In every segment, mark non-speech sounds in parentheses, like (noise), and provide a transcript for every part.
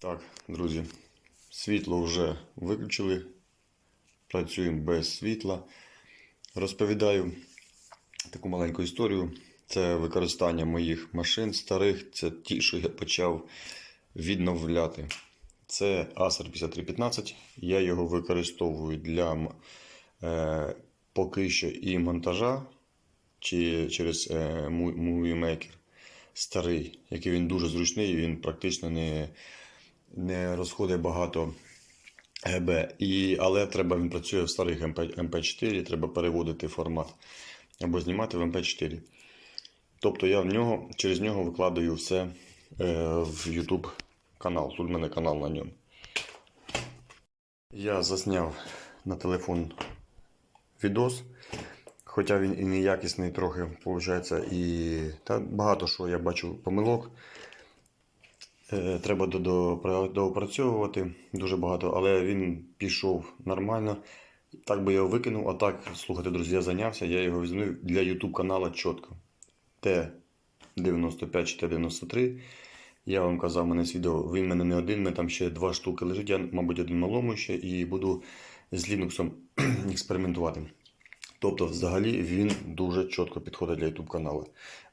Так, друзі, світло вже виключили. Працюємо без світла. Розповідаю таку маленьку історію. Це використання моїх машин старих. Це ті, що я почав відновляти. Це Acer 5315. Я його використовую для е, поки що і монтажа чи через е, Movie Maker старий, який він дуже зручний, він практично не, не розходить багато ГБ. І, але треба, він працює в старих MP, MP4, треба переводити формат або знімати в MP4. Тобто я в нього, через нього викладаю все е, в YouTube канал. Тут в мене канал на ньому. Я засняв на телефон відос. Хоча він і неякісний трохи, виходить, і та багато що я бачу помилок. Е, Треба до- до- доопрацьовувати дуже багато, але він пішов нормально. Так би я його викинув, а так, слухайте, друзі, я зайнявся, я його візьму для YouTube каналу чітко. Т95 чи Т93. Я вам казав, мене відео, він в мене не один, мене там ще два штуки лежить. Я, мабуть, один малому ще і буду з Linux (clears throat) експериментувати. Тобто, взагалі, він дуже чітко підходить для YouTube каналу.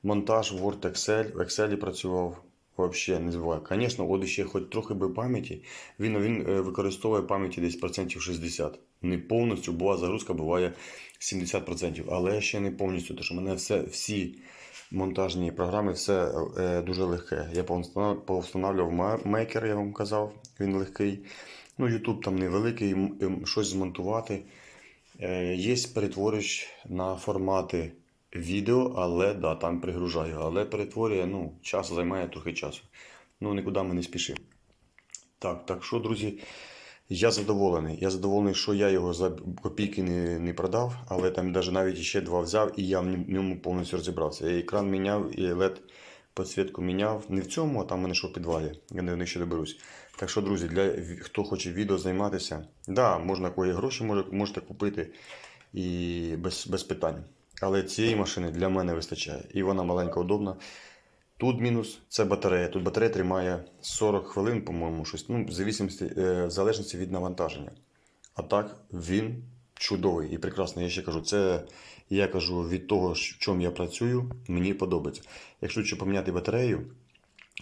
Монтаж Word Excel, в Excel працював. Взагалі не збиває. Звісно, от ще хоч трохи би пам'яті, він, він використовує пам'яті десь процентів 60. Не повністю, бува загрузка буває 70%. Але ще не повністю, тому що в мене все, всі монтажні програми, все е, дуже легке. Я повстанов- повстановлював мейкер, я вам казав, він легкий. Ну, YouTube там невеликий, щось змонтувати. Е, Є перетворювач на формати відео, але да, там пригружаю. Але перетворює, ну, час займає трохи часу. Ну, нікуди ми не спішимо. Так, так що, друзі, я задоволений. Я задоволений, що я його за копійки не, не продав, але там навіть навіть ще два взяв, і я в ньому- повністю розібрався. Я екран міняв, і LED підсвітку міняв. Не в цьому, а там мене що в підвалі. Я до них ще доберусь. Так що, друзі, для хто хоче відео займатися, да, можна кої гроші може, можете купити і без, без питань. Але цієї машини для мене вистачає. І вона маленька, удобна. Тут мінус це батарея. Тут батарея тримає 40 хвилин, по-моєму, щось. Ну, в, е, в залежності від навантаження. А так, він чудовий і прекрасний. Я ще кажу, це я кажу від того, в чому я працюю, мені подобається. Якщо ще поміняти батарею,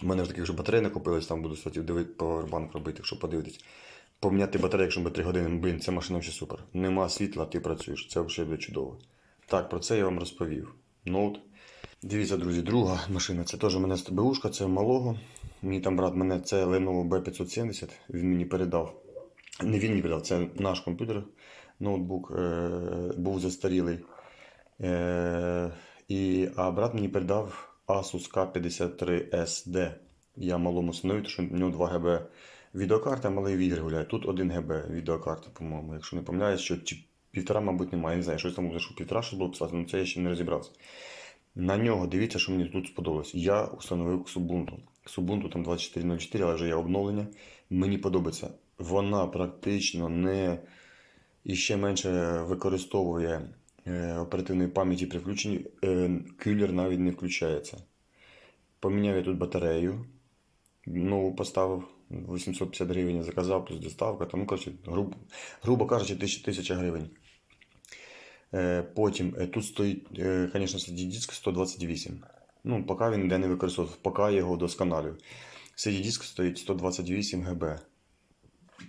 у мене вже таких вже батарей накопилось, там буду кстати, дивити, павербанк робити, якщо подивитись. Поміняти батарею, якщо на 3 години, блін, ця машина вже супер. Нема світла, ти працюєш. Це взагалі буде чудово. Так, про це я вам розповів. Ноут. Дивіться, друзі, друга машина. Це теж мене СТБУшка, це малого. Мій там брат мене це Lenovo B570, він мені передав. Не він мені передав, це наш комп'ютер, ноутбук е, був застарілий. Е, і, а брат мені передав Asus K53SD. Я малому синові, тому що в нього 2 ГБ відеокарта, малий в ігри гуляє. Тут 1 ГБ відеокарта, по-моєму. Якщо не помиляюсь, що півтора, мабуть, немає. Я не знаю, щось там буде, що півтора що було писати, але це я ще не розібрався. На нього дивіться, що мені тут сподобалось. Я установив Xubuntu. Xubuntu там 24.04, але вже є обновлення. Мені подобається. Вона практично не і ще менше використовує е, оперативної пам'яті при включенні. Е, кюлер навіть не включається. Поміняв я тут батарею. Нову поставив 850 гривень, заказав, плюс доставка. Там, ну, коротше, грубо, грубо кажучи, 1000 1000 гривень. Е, Потім е, тут стоїть, е, звісно, CD-диск 128. Ну, поки він ніде не використовується, поки я його досконалюю. CD-диск стоїть 128 ГБ.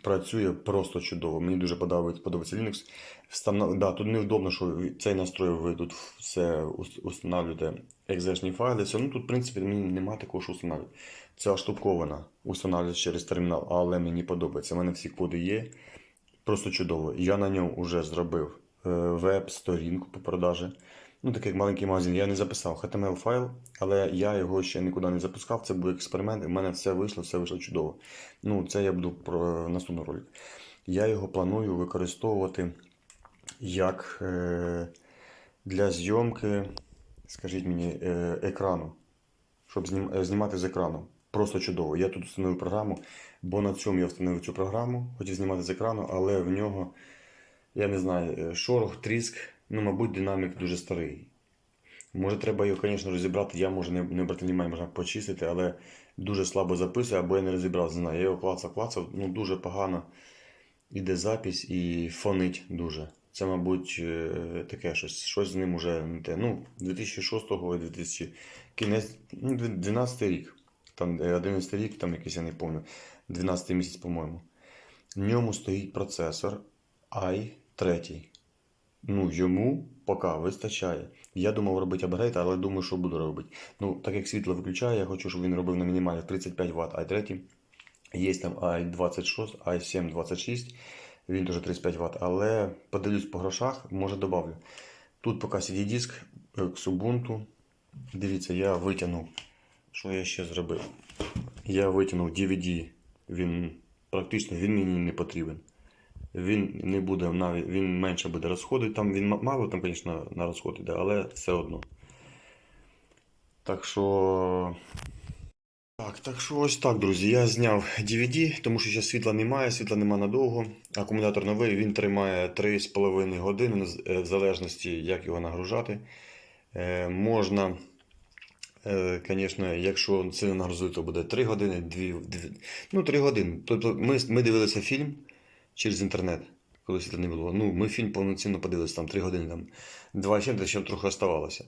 Працює просто чудово. Мені дуже подобається, подобається Linux. Встанов... Да, тут невдобно, що цей настрой ви тут все ус- устанавлюєте екзешні файли. Все. Ну тут, в принципі, мені немає такого, що устанавлювати. Це штукована, устанавлюється через термінал, але мені подобається. У мене всі коди є. Просто чудово. Я на ньому вже зробив веб-сторінку по продажі. Ну, такий маленький магазин. Я не записав HTML файл, але я його ще нікуди не запускав. Це був експеримент. і в мене все вийшло, все вийшло чудово. Ну, це я буду про наступний ролик. Я його планую використовувати як е, для зйомки, скажіть мені, е, екрану. Щоб знім, е, знімати з екрану. Просто чудово. Я тут встановив програму, бо на цьому я встановив цю програму, хотів знімати з екрану, але в нього, я не знаю, е, шорох, тріск, ну, мабуть, динамік дуже старий. Може, треба його, звісно, розібрати. Я може не, не брати немає, можна почистити, але дуже слабо записує, або я не розібрався, не знаю. Я його клацав, клацав, ну дуже погано іде запись і фонить дуже. Це, мабуть, е, таке щось. Щось з ним уже не те. Ну, 2006-го, 2000, кінець, ну, 12 рік. Там е, 11 рік, там якийсь я не пам'ятаю. 12 місяць, по-моєму. В ньому стоїть процесор i3. Ну, йому поки вистачає. Я думав робити апгрейд, але думаю, що буду робити. Ну, так як світло виключає, я хочу, щоб він робив на мінімальних 35 Вт i3. Є там i26, i7 26, він теж 35 Вт, але подивлюсь по грошах, може добавлю. Тут поки CD-диск е, з Ubuntu. Дивіться, я витягнув. Що я ще зробив? Я витягнув DVD. Він практично він мені не потрібен. Він не буде навіть, він менше буде розходити. Там він мало, там, звісно, на розход іде, але все одно. Так що. Так, так що ось так, друзі. Я зняв DVD, тому що зараз світла немає, світла немає надовго. Акумулятор новий, він тримає 3,5 години, е, в залежності, як його нагружати. Е, можна, е, якщо сильно нагрузити, то буде 3 години, 2, ну 3 години. Тобто ми, ми дивилися фільм через інтернет, коли світла не було. Ну, ми фільм повноцінно подивилися, там 3 години, там 2 чим, ще трохи оставалося.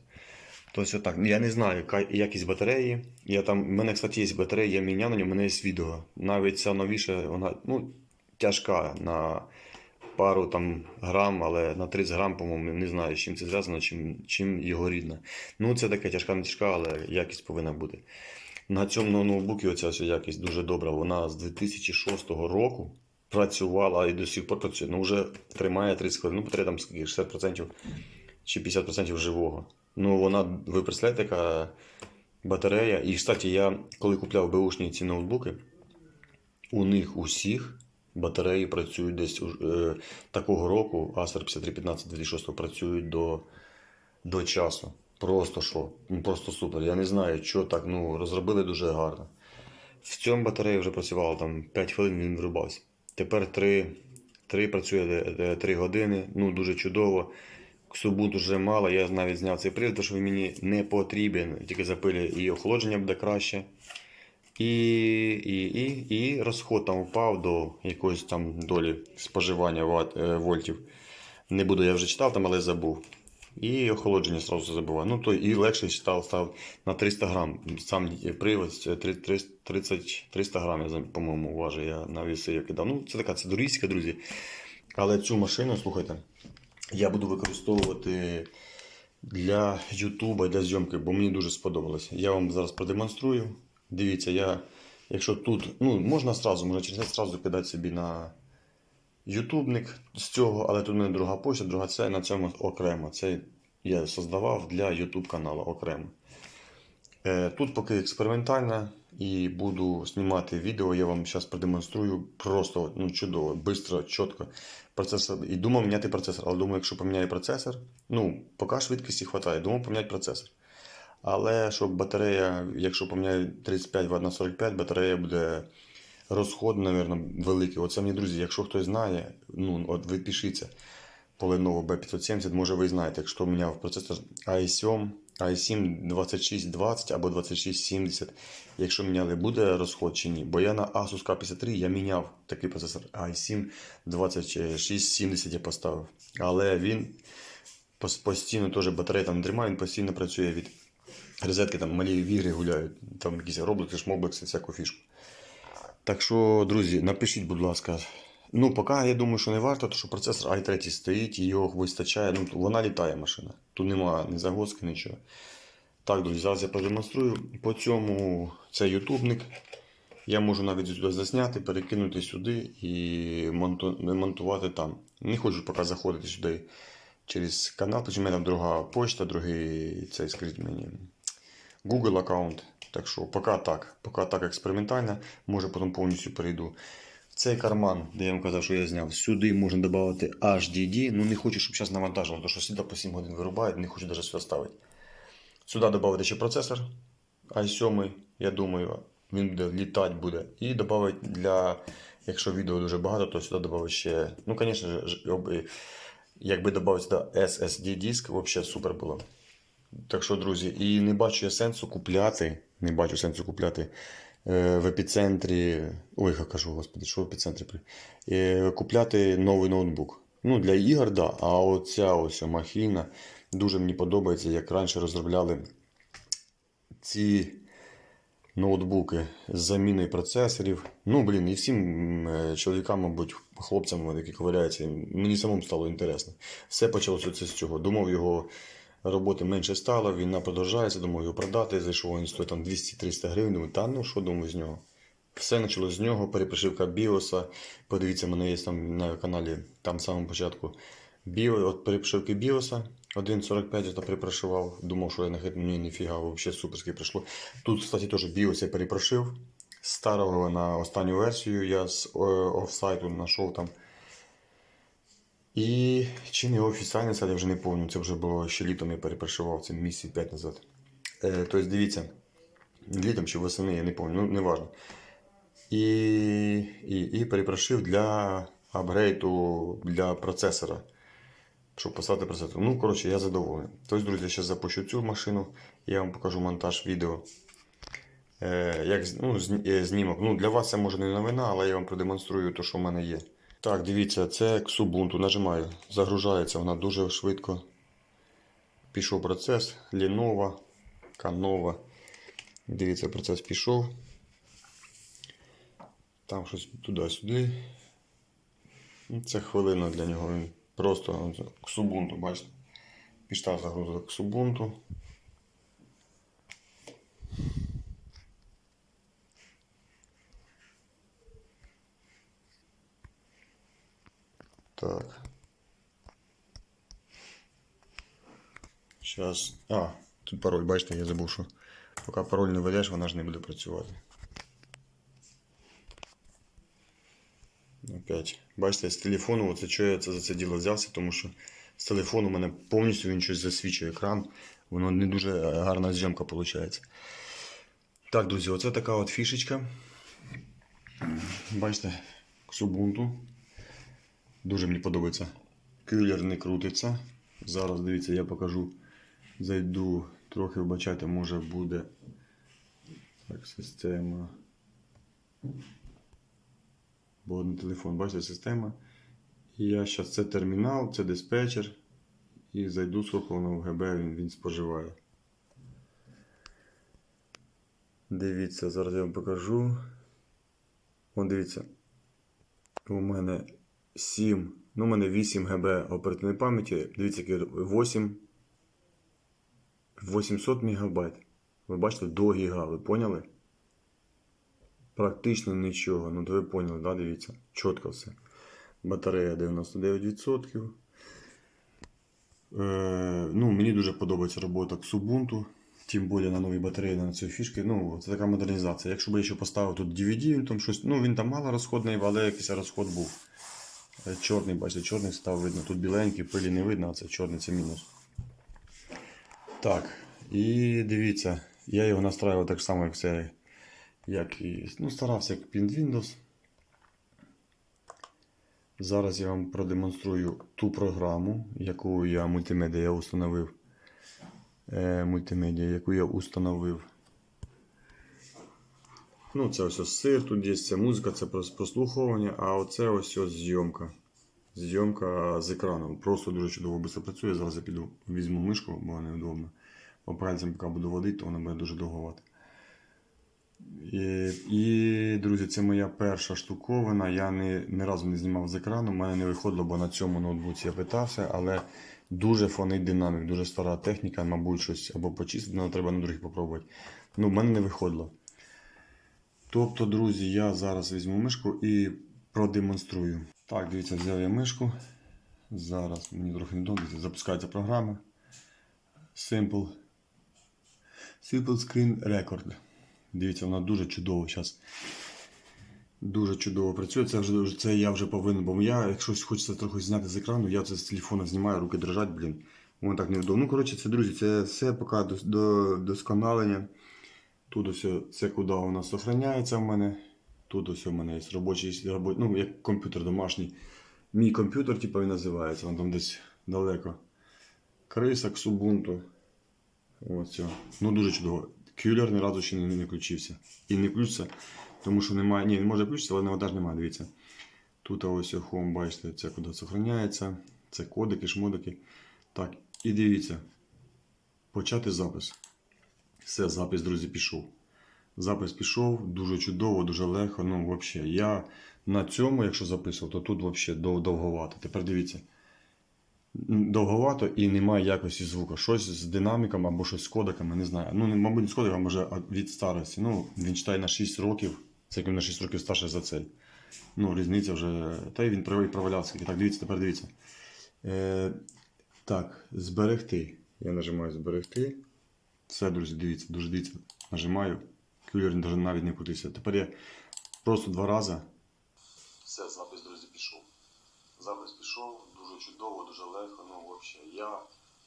Тобто отак. Я не знаю, якість батареї. Я там, в мене, кстати, є батарея, я міняв на ньому, у мене є відео. Навіть ця новіша, вона ну, тяжка на пару там грам, але на 30 грам, по-моєму, не знаю, з чим це зв'язано, чим, чим його рідна. Ну, це таке тяжка, не тяжка, але якість повинна бути. На цьому ноутбуці оця якість дуже добра. Вона з 2006 року працювала і до сих пор працює. Ну, вже тримає 30 хвилин. Ну, батарея там скільки, 60% чи 50% живого. Ну, вона, ви представляєте, яка батарея. І, кстати, я коли купляв беушні ці ноутбуки, у них усіх батареї працюють десь е, такого року, Acer 5315 2006 працюють до, до часу. Просто що? Ну, Просто супер. Я не знаю, що так, ну, розробили дуже гарно. В цьому батареї вже працювало там 5 хвилин, він вирубався. Тепер 3, 3 працює 3 години, ну дуже чудово. Субут вже мало, я навіть зняв цей привід, тому що він мені не потрібен. Тільки запилює і охолодження буде краще. І, і, і, і розход там впав до якоїсь там долі споживання е, вольтів. Не буду, я вже читав там, але забув. І охолодження одразу забуваю. Ну, то і легше став, став на 300 грам. Сам привод це три- три- 30, 300 грам, я, по-моєму, важу. Я на віси я кидав. Ну, це така цидурійська, друзі. Але цю машину, слухайте, я буду використовувати для Ютуба, для зйомки, бо мені дуже сподобалося. Я вам зараз продемонструю. Дивіться, я, якщо тут, ну, можна сразу, можна через це сразу кидати собі на ютубник з цього, але тут мене друга почта, друга це на цьому окремо. Це я создавав для YouTube каналу окремо. Е, Тут поки експериментально і буду знімати відео, я вам зараз продемонструю просто ну, чудово, швидко, чітко. Процесор. І думав міняти процесор, але думаю, якщо поміняю процесор, ну, поки швидкості вистачає, думав поміняти процесор. Але щоб батарея, якщо поміняю 35 Вт на 45, батарея буде розход, мабуть, великий. Оце мені, друзі, якщо хтось знає, ну, от ви пишіться по Lenovo B570, може ви знаєте, якщо міняв процесор i7, i7 2620 або 2670, якщо міняли, буде розход чи ні. Бо я на Asus K53 я міняв такий процесор i7 2670 я поставив. Але він постійно теж батарея там тримає, він постійно працює від розетки, там малі в ігри гуляють, там якісь роблокси, шмоблекси, всяку фішку. Так що, друзі, напишіть, будь ласка. Ну, поки я думаю, що не варто, тому що процесор i3 стоїть і його вистачає. Ну, вона літає машина. Тут немає ні загвоздки, нічого. Так, друзі, зараз я продемонструю. По цьому це ютубник. Я можу навіть сюди засняти, перекинути сюди і монту- монтувати там. Не хочу поки заходити сюди через канал, тому що в мене там друга почта, другий цей скажіть мені. Google аккаунт. Так що поки так, поки так експериментально, може потім повністю перейду. Цей карман, де я вам казав, що я зняв, сюди можна додати HDD. Ну не хочу, щоб зараз навантажувало, тому що сюди по 7 годин вирубають, не хочу навіть сюди ставити. Сюди додати ще процесор i7, я думаю, він буде літати буде. І додати для, якщо відео дуже багато, то сюди додати ще, ну, звісно якби додати сюди SSD диск, взагалі супер було. Так що, друзі, і не бачу я сенсу купляти. Не бачу сенсу купляти е, в епіцентрі. Ой, я кажу, господи, що в епіцентрі? Е, Купляти новий ноутбук. Ну, для ігор, да. А оця ось махіна дуже мені подобається, як раніше розробляли ці ноутбуки з заміною процесорів. Ну, блін, і всім е, чоловікам, мабуть, хлопцям, які ковиряються, мені самому стало інтересно. Все почалося це з цього. Думав, його роботи менше стало, війна продовжується, думав його продати. Зайшов він стоїть там 200-300 гривень. Думаю, та ну що думаю з нього. Все почалося з нього, перепрошивка біоса. Подивіться, мене є там на каналі, там самому початку. Біо, от перепрошивки біоса. 1.45 я перепрошивав. Думав, що я не хитну, ні, ніфіга, взагалі суперськи прийшло. Тут, кстати, теж біос я перепрошив. Старого на останню версію я з е, офсайту знайшов там. І чи не офіційний сайт, я вже не пам'ятаю. Це вже було ще літом я перепрошивав, це місяць 5 назад. Е, тобто, дивіться, літом чи восени, я не пам'ятаю, ну не важно. І, і, і перепрошив для апгрейду для процесора. Щоб поставити процесор. Ну, коротше, я задоволений. Тобто, друзі, я зараз запущу цю машину, я вам покажу монтаж відео. Е, як ну, е, знімок. Ну, для вас це може не новина, але я вам продемонструю те, що в мене є. Так, дивіться, це Xubuntu. Нажимаю. Загружається вона дуже швидко. Пішов процес. Lenovo, Canova. Дивіться, процес пішов. Там щось туди-сюди. Ну, Це хвилина для нього. Він просто Xubuntu, бачите. Пішла загрузка Xubuntu. Так. Сейчас. А, тут пароль, бачите, я забув, що поки пароль не введеш, вона ж не буде працювати. Опять. Бачите, з телефону, оце що я це за це діло взявся, тому що з телефону у мене повністю він щось засвічує екран. Воно не дуже гарна зйомка виходить. Так, друзі, оце така от фішечка. Бачите, Xubuntu. Дуже мені подобається. Килер не крутиться. Зараз дивіться, я покажу. Зайду трохи вбачайте, може буде. Так, система. Бо на телефон, бачите, система. Я зараз це термінал, це диспетчер. І зайду, скільки воно в ГБ він, він споживає. Дивіться, зараз я вам покажу. О, дивіться. У мене 7, ну, у мене 8 ГБ оперативної пам'яті. Дивіться, яке 8 800 МБ. Ви бачите, до гіга, ви поняли? Практично нічого. Ну, то ви поняли, да? дивіться. Чітко все. Батарея 99%. Е, ну, мені дуже подобається робота Xubuntu. Тим більше на новій батареї на цій фішки. Ну, це така модернізація. Якщо б я ще поставив тут DVD, він там щось. Ну, він там мало розходний, але якийсь розход був. Е, Чорний, бачите, чорний став видно. Тут біленький, пилі не видно, а це чорний це мінус. Так, і дивіться, я його настраював так само, як це, як і. Ну, старався як під Windows. Зараз я вам продемонструю ту програму, яку я мультимедіа установив. Е, мультимедіа, яку я установив. Ну, це ось ось сир, тут є це музика, це прослуховування, а оце ось ось зйомка. Зйомка з екраном. Просто дуже чудово швидко працює. Зараз я піду візьму мишку, бо неудобно. По пальцям, поки буду водити, то вона буде дуже довгувати. І, і, друзі, це моя перша штуковина. Я не, ні разу не знімав з екрану. У мене не виходило, бо на цьому ноутбуці я питався, але дуже фонить динамік, дуже стара техніка, мабуть, щось або почистити, але треба на других попробувати. Ну, в мене не виходило. Тобто, друзі, я зараз візьму мишку і продемонструю. Так, дивіться, взяв я мишку. Зараз мені трохи не добре. Запускається програма. Simple. Simple Screen Record. Дивіться, вона дуже чудово зараз. Дуже чудово працює. Це вже це я вже повинен, бо я, якщо хочеться трохи зняти з екрану, я це з телефона знімаю, руки дрожать, блін. Воно так невдобно. Ну, коротше, це, друзі, це все поки до, до досконалення. Тут ось це куди нас зберігається в мене. Тут ось у мене є робочий, ну, як комп'ютер домашній. Мій комп'ютер, типу, він називається, він там десь далеко. Криса, Xubuntu. Ось. Ну дуже чудово. Кюлер ні разу ще не, не включився. І не включиться, тому що немає. Ні, він може включитися, але навантаж немає, дивіться. Тут ось Home, бачите, це куди зберігається. Це кодики, шмодики. Так, і дивіться. Почати запис. Все, запис, друзі, пішов. Запис пішов, дуже чудово, дуже легко. Ну, взагалі, я на цьому, якщо записував, то тут взагалі дов- довговато. Тепер дивіться. Довговато і немає якості звуку. Щось з динаміком або щось з кодеками, не знаю. Ну, мабуть, з кодеком, може від старості. Ну, він читає на 6 років, це він на 6 років старший за цей. Ну, різниця вже. Та й він проваляв скільки. Так, дивіться, тепер дивіться. Е, так, зберегти. Я нажимаю зберегти. Все, друзі, дивіться, дуже дивіться. Нажимаю. Кюлер навіть не крутився. Тепер я просто два рази. Все, запис, друзі, пішов. Запис пішов, дуже чудово, дуже легко. Ну, взагалі, я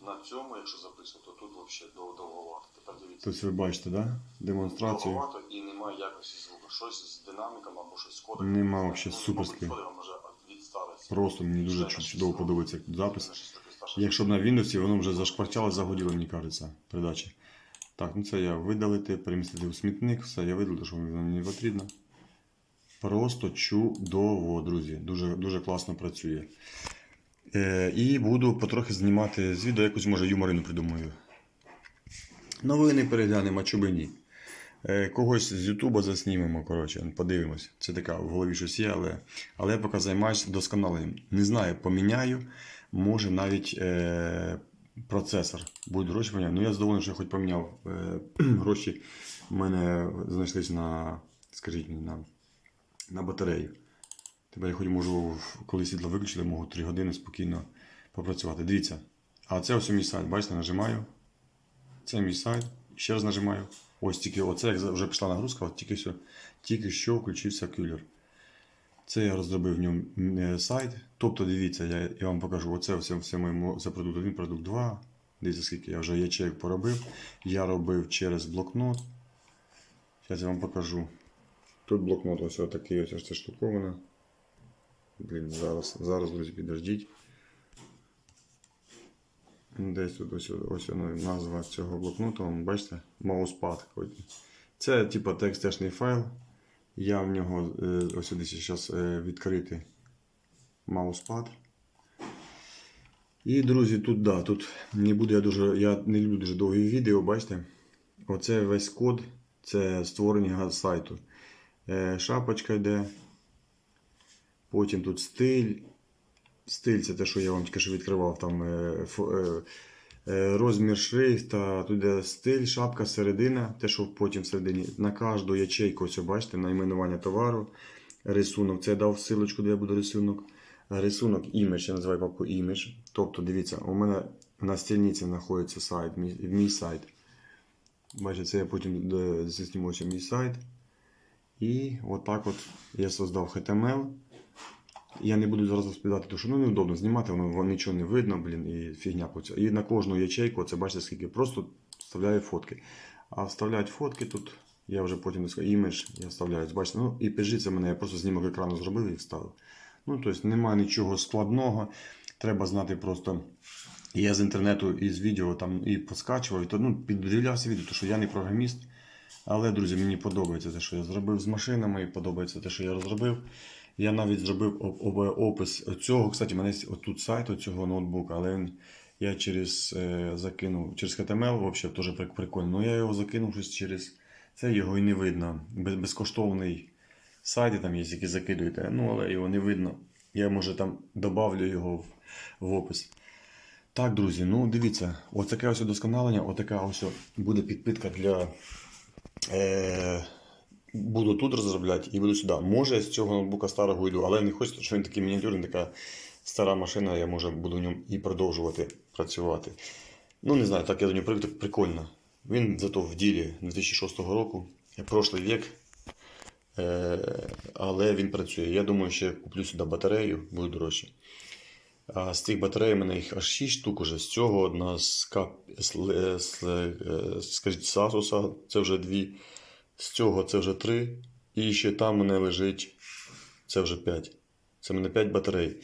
на цьому, якщо записую, то тут взагалі дов- довговато. Тепер дивіться. Тобто ви бачите, да? Демонстрацію. Довговато і немає якості звуку. Щось з динаміком або щось з кодом. Нема Ну, вообще, суперський. Просто мені дуже чудово подобається запис. Якщо б на Windows, воно вже зашкварчало, загуділо, мені кажеться, передачі. Так, ну це я видалити, перемістити у смітник, все, я видалив, що воно мені потрібно. Просто чудово, друзі. Дуже, дуже класно працює. Е, і буду потрохи знімати з відео, якусь може юморину придумаю. Новини переглянемо, а чому ні. Е, когось з Ютуба заснімемо, коротше, подивимось. Це така в голові щось є, але, але я поки займаюся досконаленням. Не знаю, поміняю, може навіть е, процесор. Будуть гроші поміняю. Ну я задоволений, що я хоч поміняв е, (clears throat) гроші. У мене знайшлися на, скажіть на, на батарею. Тепер я хоч можу, коли світло виключили, можу 3 години спокійно попрацювати. Дивіться. А це ось мій сайт, бачите, нажимаю. Це мій сайт. Ще раз нажимаю. Ось тільки оце, як вже пішла нагрузка, от тільки, що, тільки що включився кюлер. Це я розробив в ньому е, сайт. Тобто, дивіться, я, я вам покажу. Оце все, все моєму це продукт 1, продукт 2. Дивіться, скільки я вже ячеїк поробив. Я робив через блокнот. Зараз я вам покажу. Тут блокнот ось такий ось це штуковина. Блін, зараз, зараз, друзі, підождіть. Десь тут ось, ось воно назва цього блокноту, вон, бачите, мауспад. Це типу текстешний файл. Я в нього е, ось десь зараз е, відкрити мауспад. І, друзі, тут да, тут не буду я дуже. Я не люблю дуже довгі відео, бачите? Оце весь код, це створення сайту. Е, шапочка йде. Потім тут стиль. Стиль це те, що я вам тільки що відкривав. Там розмір шрифта, тут де стиль, шапка, середина, те, що потім всередині. На кожну ячейку, ось бачите, найменування товару, рисунок. Це я дав силочку, де я буду рисунок. Рисунок імідж, я називаю папку імідж. Тобто, дивіться, у мене на стільниці знаходиться сайт, мій, мій сайт. Бачите, це я потім е, засніму мій сайт. І отак от я создав HTML. Я не буду зараз розповідати, тому що ну, неудобно знімати, воно нічого не видно, блін, і фігня получиться. І на кожну ячейку, це бачите, скільки просто вставляю фотки. А вставляють фотки тут, я вже потім імідж, я вставляю. Бачите, ну і пежі це мене, я просто знімок екрану зробив і вставив. Ну, тобто немає нічого складного. Треба знати просто. Я з інтернету і з відео там і поскачував, і то ну, піддивлявся відео, тому що я не програміст. Але, друзі, мені подобається те, що я зробив з машинами, і подобається те, що я розробив. Я навіть зробив оп- оп- опис цього. Кстати, у мене є отут сайт цього ноутбука, але він, я через е, закинув через HTML, взагалі теж прикольно. Ну я його закинув щось через це, його і не видно. Безкоштовний сайт там є, який закидуєте, ну але його не видно. Я може там добавлю його в, в опис. Так, друзі, ну дивіться, отаке ось удосконалення, отака ось буде підпитка для. Е, буду тут розробляти і буду сюди. Може, з цього ноутбука старого йду, але не хочеться, що він такий мініатюрний, така стара машина, я може буду в ньому і продовжувати працювати. Ну, не знаю, так я до нього привик, прикольно. Він зато в ділі 2006 року, прошлий вік. Е, але він працює. Я думаю, що я куплю сюди батарею, буде дорожче. А з цих батарей у мене їх аж 6 штук уже. З цього одна з, кап... з, е, скажіть, Asus, це вже дві. З цього це вже три. І ще там мене лежить це вже 5. Це мене 5 батарей.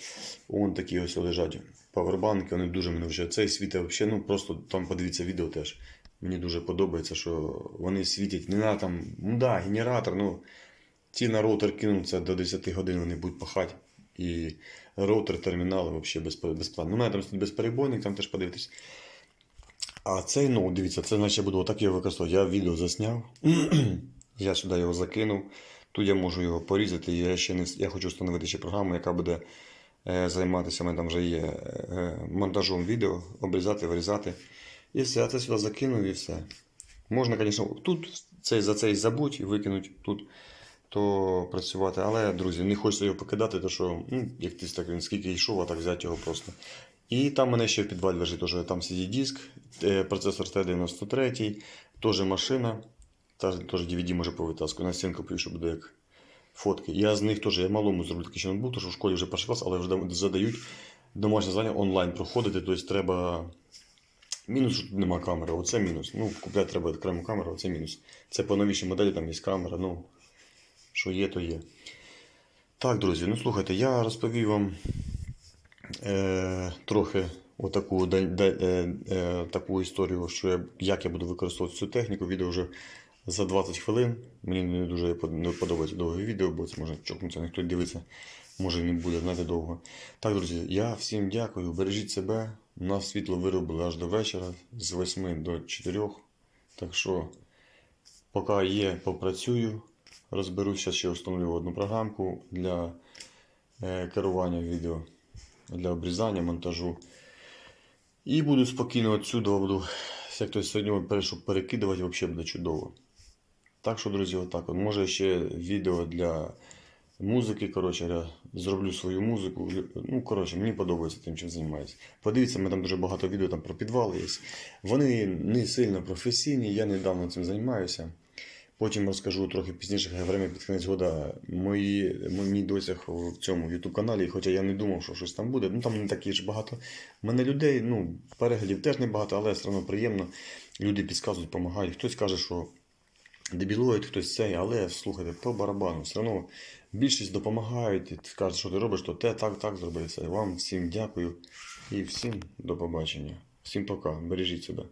Вон такі ось лежать павербанки, вони дуже мене вже. Цей світить взагалі, ну просто там подивіться відео теж. Мені дуже подобається, що вони світять. Не на там, ну да, генератор, ну ті на роутер кинуться до 10 годин, вони будуть пахати. І роутер, термінали взагалі безплатно. Ну, мене там безперебойник, там теж подивитись. А цей, ну, дивіться, це значить я буду отак його використовувати. Я відео засняв, (clears throat) я сюди його закинув. Тут я можу його порізати. Я ще не я хочу встановити ще програму, яка буде е, займатися. У мене там вже є е, монтажом відео, обрізати, вирізати. І все, а це сюди закинув і все. Можна, звісно, тут цей, за цей забудь і викинути тут, то працювати. Але, друзі, не хочеться його покидати, то що, ну, як ти так він скільки йшов, а так взяти його просто. І там мене ще в підвалі лежить теж там CD-диск, е, процесор T93, теж машина. Теж DVD може повитаскувати. На стінку пишу, буде як фотки. Я з них теж я малому зроблю такий ще ноутбук, тому що в школі вже перший клас, але вже задають домашнє завдання онлайн проходити. Тобто треба. Мінус, що тут нема камери, оце мінус. Ну, купляти треба окрему камеру, оце мінус. Це по новішій моделі, там є камера, ну, що є, то є. Так, друзі, ну слухайте, я розповів вам е, трохи отаку, е, е, таку історію, що я, як я буду використовувати цю техніку. Відео вже за 20 хвилин. Мені не дуже не подобається довге відео, бо це може чокнутися, ніхто дивиться, може не буде знати довго. Так, друзі, я всім дякую, бережіть себе. У нас світло виробили аж до вечора, з 8 до 4. Так що, поки є, попрацюю, розберуся, ще встановлю одну програмку для керування відео, для обрізання, монтажу. І буду спокійно отсюди буду, як хтось сьогодні перейшов перекидувати, взагалі буде чудово. Так що, друзі, отак. От. Може ще відео для музики. Коротше, зроблю свою музику. Ну, коротше, мені подобається тим, чим займаюся. Подивіться, ми там дуже багато відео там про підвали є. Вони не сильно професійні, я недавно цим займаюся. Потім розкажу трохи пізніше, время під кінець года, мої, мій досяг в цьому YouTube каналі, хоча я не думав, що щось там буде. Ну там не такі ж багато. У мене людей, ну, переглядів теж не багато, але все одно приємно. Люди підказують, допомагають. Хтось каже, що дебілоїд, хтось цей, але слухайте, по барабану, все одно більшість допомагають, кажуть, що ти робиш, то те, так, так зроби це. Вам всім дякую і всім до побачення. Всім пока, бережіть себе.